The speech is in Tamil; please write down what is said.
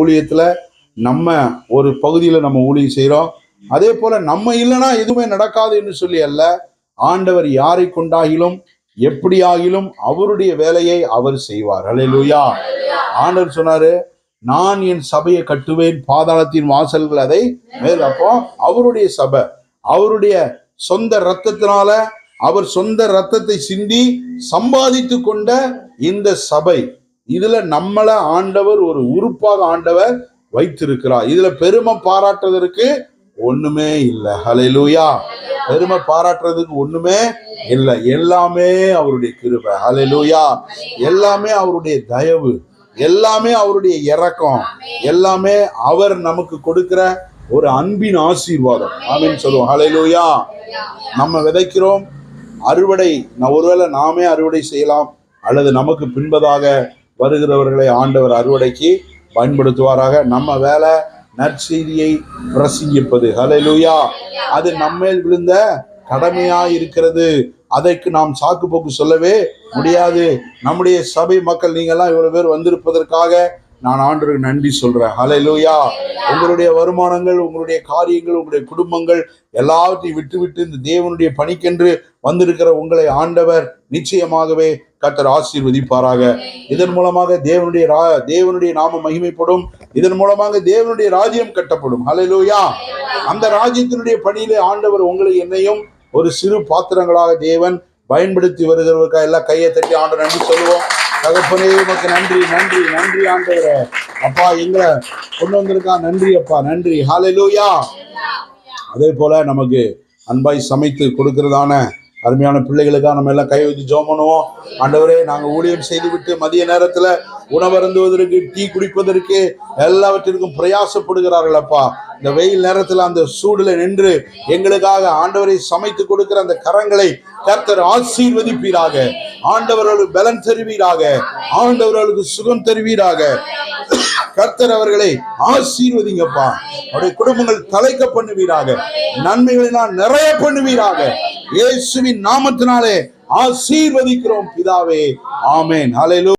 ஊழியத்தில் நம்ம ஒரு பகுதியில் நம்ம ஊழியம் செய்கிறோம் அதே போல் நம்ம இல்லைன்னா எதுவுமே நடக்காது என்று சொல்லி அல்ல. ஆண்டவர் யாரை கொண்டாகிலும் எப்படி ஆகிலும் அவருடைய வேலையை அவர் செய்வார். அல்லேலூயா ஆண்டவர் சொன்னாரு நான் என் சபையை கட்டுவேன் பாதாளத்தின் வாசல்கள் அதை மேல். அப்போ அவருடைய சபை அவருடைய சொந்த ரத்தத்தினால அவர் சொந்த ரத்தத்தை சிந்தி சம்பாதித்து கொண்ட இந்த சபை இதுல நம்மளை ஆண்டவர் ஒரு உறுப்பாக ஆண்டவர் வைத்திருக்கிறார். இதுல பெருமை பாராட்டுவதற்கு ஒண்ணுமே இல்லை. ஹalleluya பெருமை பாராட்டுறதுக்கு ஒண்ணுமே இல்லை. எல்லாமே அவருடைய கிருபை. ஹalleluya எல்லாமே அவருடைய தயவு. எல்லாமே அவருடைய இரக்கம் எல்லாமே அவர் நமக்கு கொடுக்கிற ஒரு அன்பின் ஆசீர்வாதம். அப்படின்னு சொல்லுவோம். ஹalleluya நம்ம விதைக்கிறோம். அறுவடை ஒருவேளை நாமே அறுவடை செய்யலாம். அல்லது நமக்கு பின்பதாக வருகிறவர்களை ஆண்டவர் அறுவடைக்கு பயன்படுத்துவாராக. நம்ம வேலை நற்செய்தியை பிரசங்கிப்பது. ஹalleluya. அது நம்மேல் விழுந்த கடமையா இருக்கிறது அதற்கு நாம் சாக்கு போக்கு சொல்லவே முடியாது. நம்முடைய சபை மக்கள் நீங்கெல்லாம் இவ்வளவு பேர் வந்திருப்பதற்காக நான் ஆண்டவருக்கு நன்றி சொல்றேன். லூயா உங்களுடைய வருமானங்கள் உங்களுடைய காரியங்கள் உங்களுடைய குடும்பங்கள் எல்லாவற்றையும் விட்டு விட்டு இந்த தேவனுடைய பணிக்கென்று வந்திருக்கிற உங்களை ஆண்டவர் நிச்சயமாகவே கத்தர் ஆசீர்வதிப்பாராக. இதன் மூலமாக தேவனுடைய ரா- தேவனுடைய நாம மகிமைப்படும். இதன் மூலமாக தேவனுடைய ராஜ்யம் கட்டப்படும். ஹலலூயா அந்த ராஜ்யத்தினுடைய பணியிலே ஆண்டவர் உங்களை என்னையும் ஒரு சிறு பாத்திரங்களாக தேவன் பயன்படுத்தி வருகிறவருக்கா? எல்லாம் கையை தட்டி ஆண்டு நன்றி சொல்லுவோம். தகப்பனே உமக்கு நன்றி நன்றி நன்றி ஆண்டவர. அப்பா எங்களை கொண்டு வந்திருக்கா? நன்றி அப்பா நன்றி. ஹalleluya அதே போல நமக்கு அன்பாய் சமைத்து கொடுக்கிறதான அருமையான பிள்ளைகளுக்காக நம்ம எல்லாம் கை வச்சு ஜெபம் பண்ணுவோம். ஆண்டவரே நாங்கள் ஊழியம் செய்துவிட்டு மதிய நேரத்தில் உணவருந்துவதற்கு டீ குடிப்பதற்கு எல்லாவற்றிற்கும் பிரயாசப்படுகிறார்கள் அப்பா. இந்த வெயில் நேரத்தில் அந்த சூடில் நின்று எங்களுக்காக ஆண்டவரை சமைத்து கொடுக்கிற அந்த கரங்களை கர்த்தர் ஆசீர்வதிப்பீராக. ஆண்டவர்களுக்கு பலன் தருவீராக. ஆண்டவர்களுக்கு சுகம் தருவீராக. கர்த்தர் அவர்களை ஆசீர்வதிங்கப்பா. அவருடைய குடும்பங்கள் தலைக்க பண்ணுவீராக. நன்மைகளை நான் நிறைய பண்ணுவீராக. இயேசுவின் நாமத்தினாலே ஆசீர்வதிக்கிறோம் பிதாவே. ஆமேன். ஹalleluya.